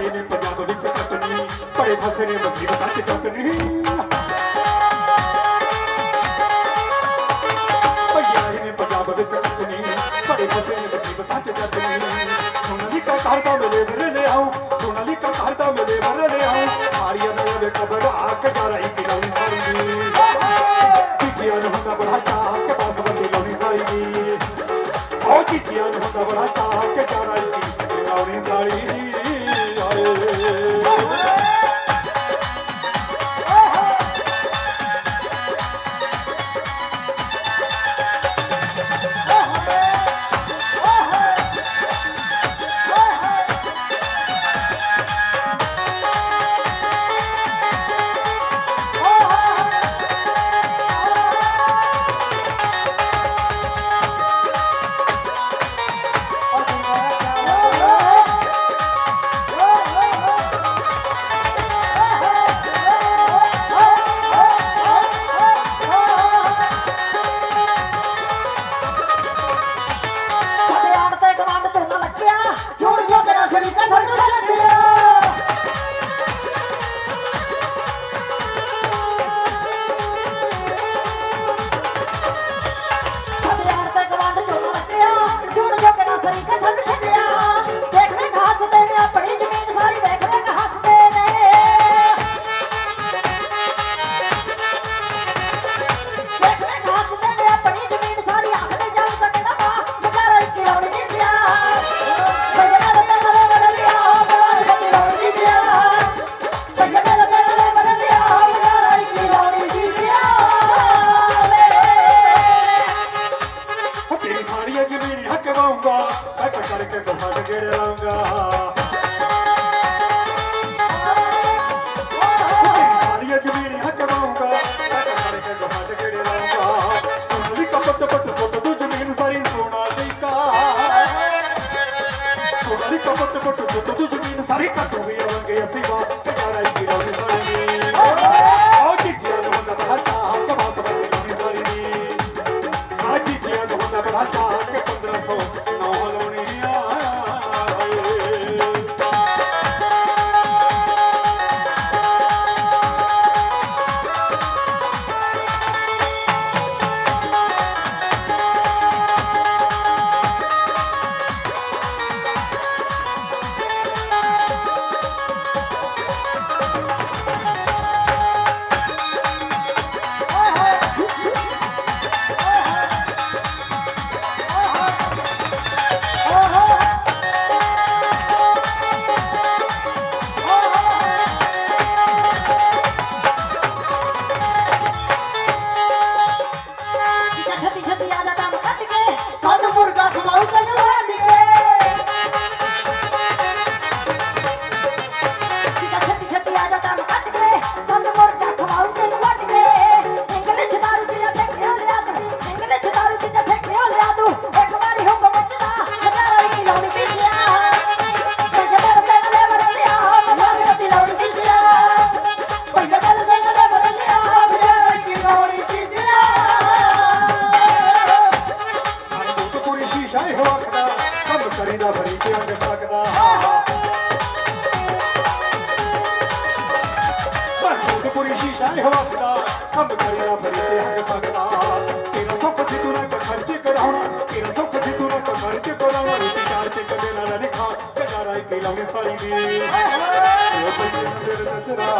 ਆਏ ਨੇ ਪੰਜਾਬ ਵਿੱਚ ਕਟਨੀ ਬੜੇ ਫਸੇ ਨੇ ਮੁਸੀਬਤਾਂ 'ਚ ਚਟਨੀ ਆਏ ਨੇ ਪੰਜਾਬ ਵਿੱਚ ਕਟਨੀ ਬੜੇ ਫਸੇ ਨੇ ਮੁਸੀਬਤਾਂ 'ਚ ਚਟਨੀ ਸੋਨਾਲੀ ਕਾ ਘਰ ਦਾ ਮਿਲੇ ਵਰ ਲਿਆਉ ਸੋਨਾਲੀ ਕਾ ਘਰ ਦਾ ਮਿਲੇ ਵਰ ਲਿਆਉ ਸਾਰੀਆਂ ਮੇਰੇ ਕਬਰ ਆਕ ਕਰਾਈ ਤੋਂ ਮੁੱਟ ਮੁੱਟ ਸੁੱਟ ਤੂੰ ਸਾਰੀ ਕਰ ਦੋਗੇ ਆਵਾਂਗੇ ਅਸੀਂ ਵਾਹ ਪਿਆਰਾ ਕਰੀ ਦਾ ਫਰੀਕੇ ਅੰਗ ਸਕਦਾ। ਪੂਰੀ ਸ਼ੀਸ਼ਾ ਇਹ ਵਕਦਾ ਕੰਮ ਕਰੀ ਦਾ ਫਰੀਕੇ ਅੰਗ ਸਕਦਾ। ਤੇਰਾ ਸੁੱਖ ਸਿੱਧੂ ਨਾ ਖਰਚ ਕਰਾਉਣਾ। ਤੇਰਾ ਸੁੱਖ ਸਿੱਧੂ ਨਾ ਖਰਚ ਕਰਾਉਣਾ। ਰੋਟੀ ਚਾਰ ਤੇ ਕਦੇ ਨਾ ਲਿਖਾ। ਕਜਾਰਾ ਹੀ ਲਾਉਣੇ ਸਾਰੀ ਦੀ। ਓ ਪਈ ਮੇਰੇ ਦਸਰਾ